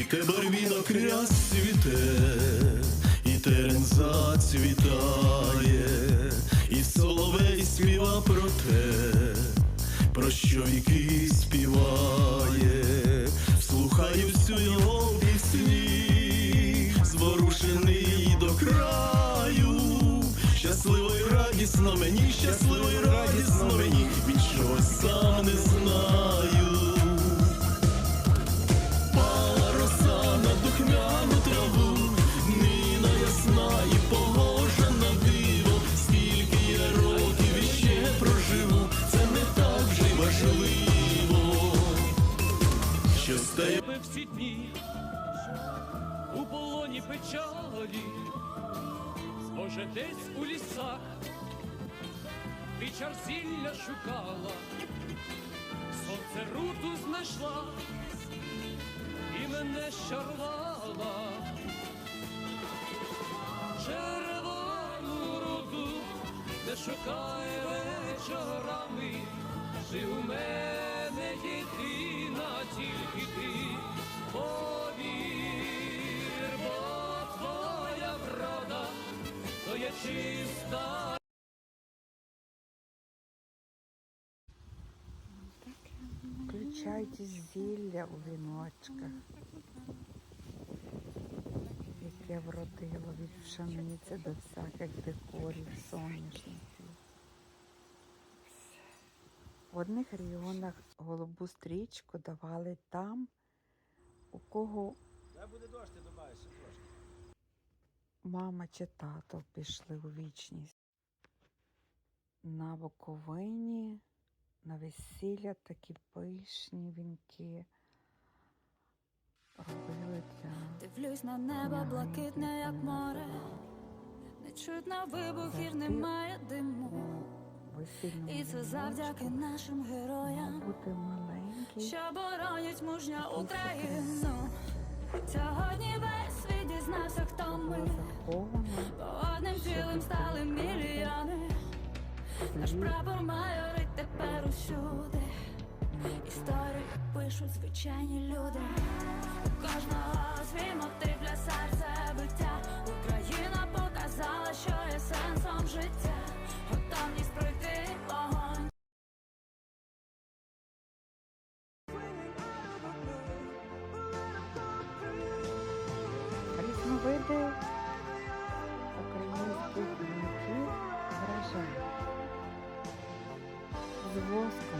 цвіте барвінок цвіте, і терен зацвітає, і соловей співа про те, про що віки співає, слухаю всю його пісні, зворушений до краю, щасливо і радісно мені, щасливо і радісно мені, від чогось сам не знаю. Тебе всі дні у полоні печалі, може десь у лісах ти чар зілля шукала, сонце руту знайшла і мене щарвала. Червону руду не шукай вечорами, ти у мене чиста. Включайте зілля у віночках, яке вродило від пшениці до всяких декорів соняшників. В одних регіонах голубу стрічку давали там, у кого Дай буде дощ, ти добавиш трошки. Мама чи тато пішли у вічність. На Буковині на весілля такі пишні вінки робили для Дивлюсь на небо блакитне, як море. Не чутно вибухів, немає диму. І це завдяки нашим героям, що боронять мужня Україну. Сьогодні весь світ дізнався, хто ми. По одним цілим стали мільйони. Наш прапор майорить тепер усюди. Історію пишуть звичайні люди. Кожного свій мотив для серця биття. Włoska.